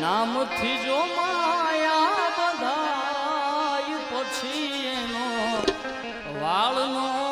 નામથી જો માયા બધાય પછી એનો વાળનો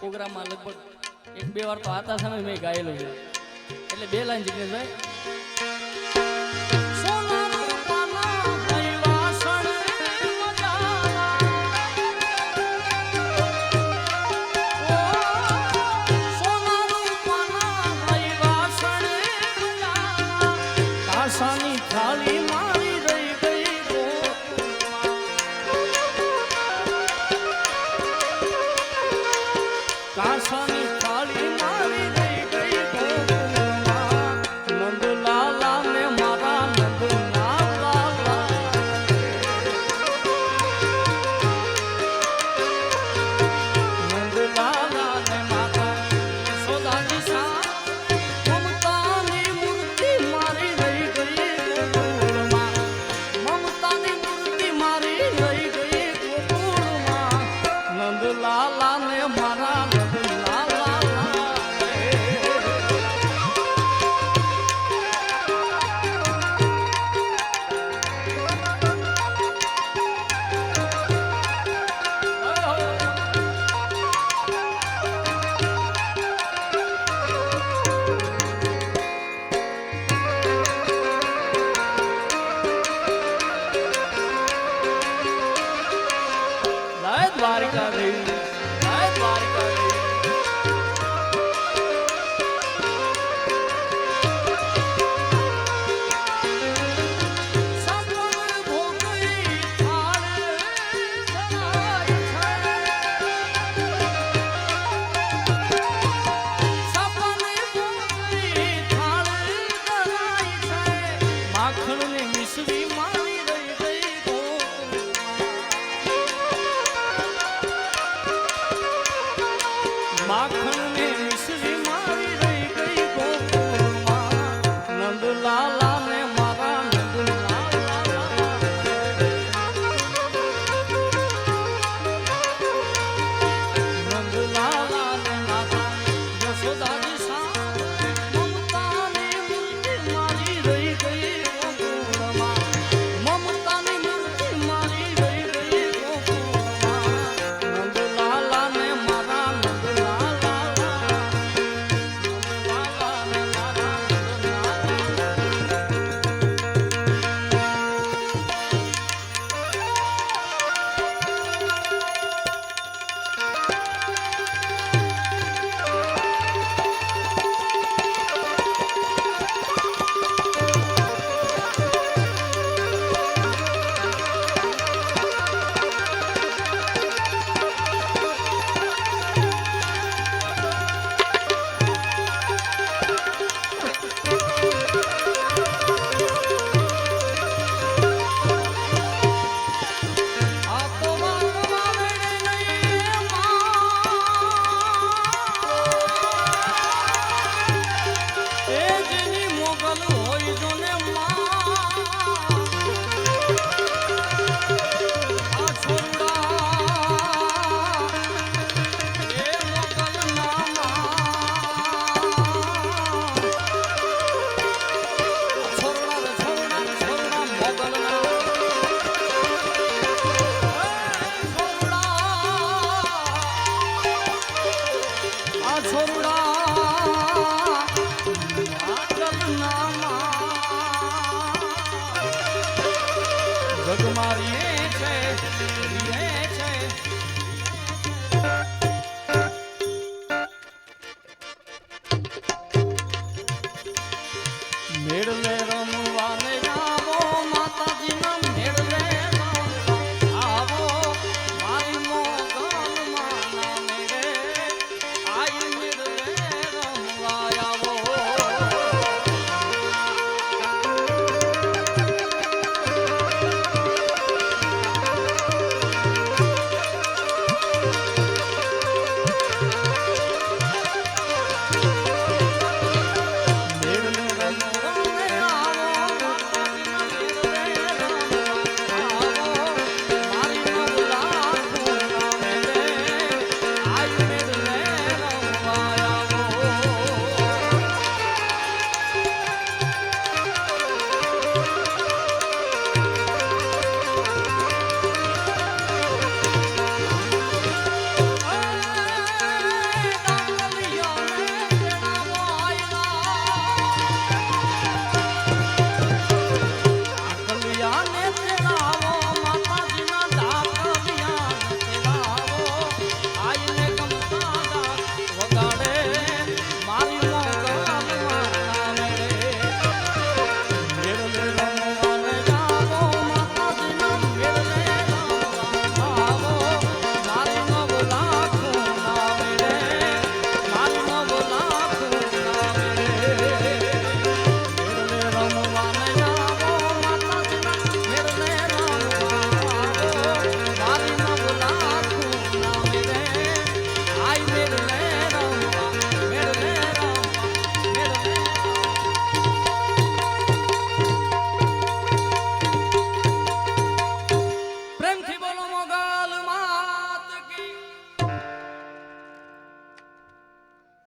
પ્રોગ્રામમાં લગભગ એક બે વાર તો આતા સામે મેં ગાયેલું છે. એટલે બે લાઈન જિગ્નેશભાઈ